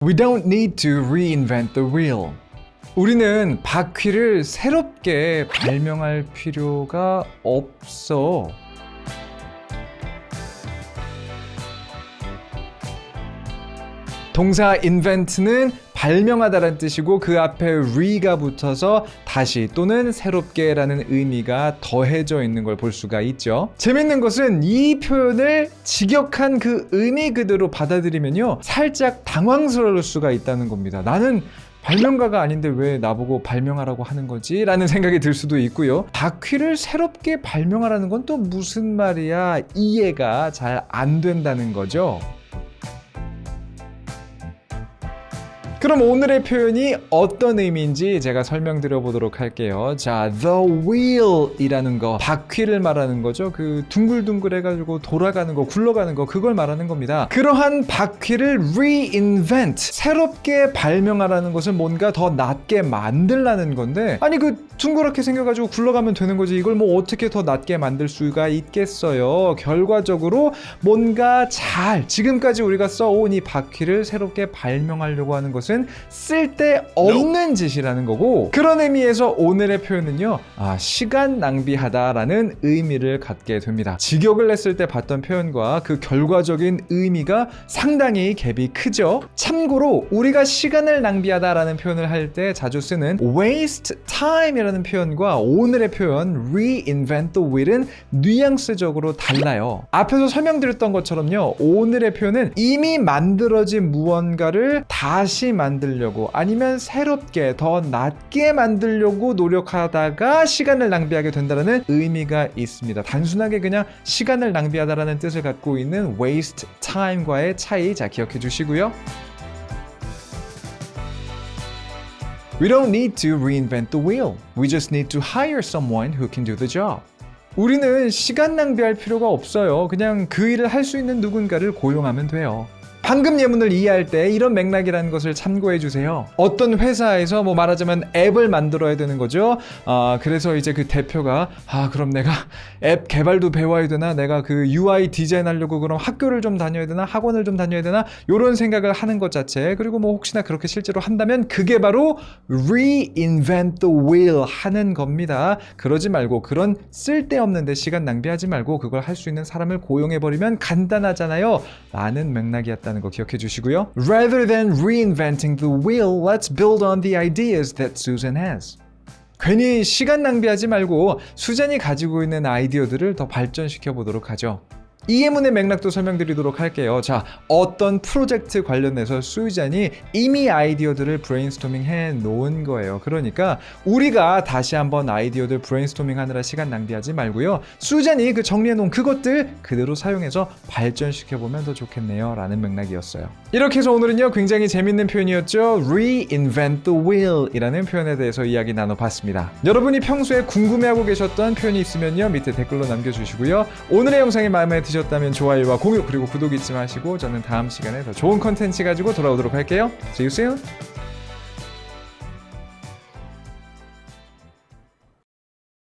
We don't need to reinvent the wheel. 우리는 바퀴를 새롭게 발명할 필요가 없어. 동사 invent는 발명하다라는 뜻이고 그 앞에 re가 붙어서 다시 또는 새롭게라는 의미가 더해져 있는 걸 볼 수가 있죠. 재밌는 것은 이 표현을 직역한 그 의미 그대로 받아들이면요. 살짝 당황스러울 수가 있다는 겁니다. 나는 발명가가 아닌데 왜 나보고 발명하라고 하는 거지? 라는 생각이 들 수도 있고요. 바퀴를 새롭게 발명하라는 건 또 무슨 말이야? 이해가 잘 안 된다는 거죠. 그럼 오늘의 표현이 어떤 의미인지 제가 설명드려 보도록 할게요. 자, the wheel 이라는 거, 바퀴를 말하는 거죠. 그 둥글둥글 해가지고 돌아가는 거, 굴러가는 거, 그걸 말하는 겁니다. 그러한 바퀴를 reinvent, 새롭게 발명하라는 것은 뭔가 더 낫게 만들라는 건데, 아니, 그 둥그렇게 생겨가지고 굴러가면 되는 거지. 이걸 뭐 어떻게 더 낫게 만들 수가 있겠어요. 결과적으로 뭔가 잘, 지금까지 우리가 써온 이 바퀴를 새롭게 발명하려고 하는 것은 쓸데없는 짓이라는 거고 그런 의미에서 오늘의 표현은요 아, 시간 낭비하다라는 의미를 갖게 됩니다. 직역을 했을 때 봤던 표현과 그 결과적인 의미가 상당히 갭이 크죠. 참고로 우리가 시간을 낭비하다라는 표현을 할 때 자주 쓰는 waste time이라는 표현과 오늘의 표현 reinvent the wheel은 뉘앙스적으로 달라요. 앞에서 설명드렸던 것처럼요 오늘의 표현은 이미 만들어진 무언가를 다시 만들려고 아니면 새롭게 더 낫게 만들려고 노력하다가 시간을 낭비하게 된다는 의미가 있습니다. 단순하게 그냥 시간을 낭비하다라는 뜻을 갖고 있는 waste time과의 차이 자 기억해 주시고요. We don't need to reinvent the wheel. We just need to hire someone who can do the job. 우리는 시간 낭비할 필요가 없어요. 그냥 그 일을 할 수 있는 누군가를 고용하면 돼요. 방금 예문을 이해할 때 이런 맥락이라는 것을 참고해 주세요. 어떤 회사에서 뭐 말하자면 앱을 만들어야 되는 거죠. 아, 그래서 이제 그 대표가 아, 그럼 내가 앱 개발도 배워야 되나? 내가 그 UI 디자인 하려고 그럼 학교를 좀 다녀야 되나? 학원을 좀 다녀야 되나? 요런 생각을 하는 것 자체. 그리고 뭐 혹시나 그렇게 실제로 한다면 그게 바로 reinvent the wheel 하는 겁니다. 그러지 말고 그런 쓸데없는데 시간 낭비하지 말고 그걸 할 수 있는 사람을 고용해 버리면 간단하잖아요. 라는 맥락이었다는 거 기억해 주시고요. Rather than reinventing the wheel, let's build on the ideas that Susan has. 괜히 시간 낭비하지 말고 수잔이 가지고 있는 아이디어들을 더 발전시켜 보도록 하죠. 이 예문의 맥락도 설명드리도록 할게요. 자, 어떤 프로젝트 관련해서 수잔이 이미 아이디어들을 브레인스토밍 해 놓은 거예요. 그러니까 우리가 다시 한번 아이디어들 브레인스토밍 하느라 시간 낭비하지 말고요. 수잔이 그 정리해 놓은 그것들 그대로 사용해서 발전시켜 보면 더 좋겠네요. 라는 맥락이었어요. 이렇게 해서 오늘은요, 굉장히 재밌는 표현이었죠. reinvent the wheel 이라는 표현에 대해서 이야기 나눠봤습니다. 여러분이 평소에 궁금해하고 계셨던 표현이 있으면요, 밑에 댓글로 남겨주시고요. 오늘의 영상이 마음에 드 셨다면 좋아요와 공유 그리고 구독 잊지 마시고 저는 다음 시간에 더 좋은 컨텐츠 가지고 돌아오도록 할게요. See you soon.